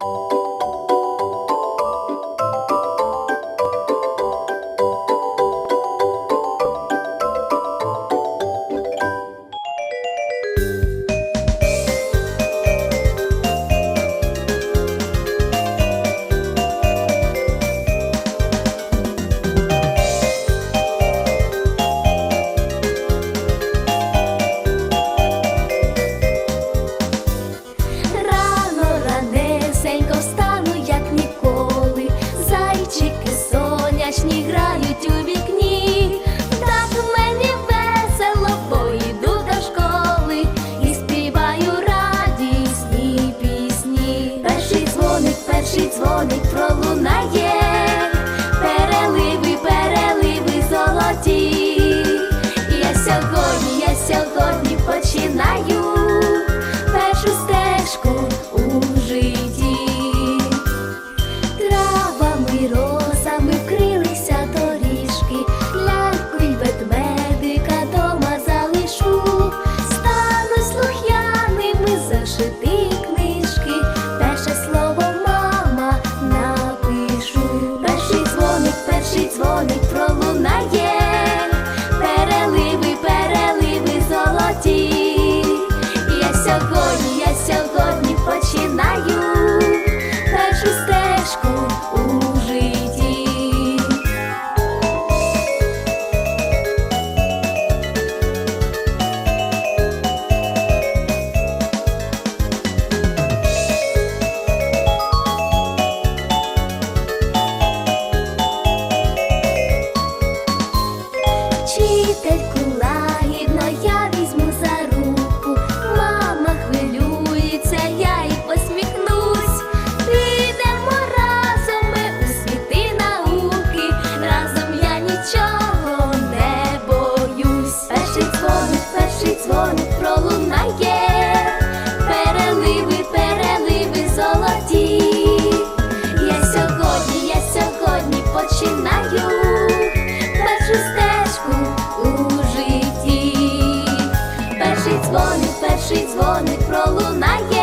you дзвоник пролунає. Переливи, переливи золоті. дзвоник, перший дзвоник пролунає.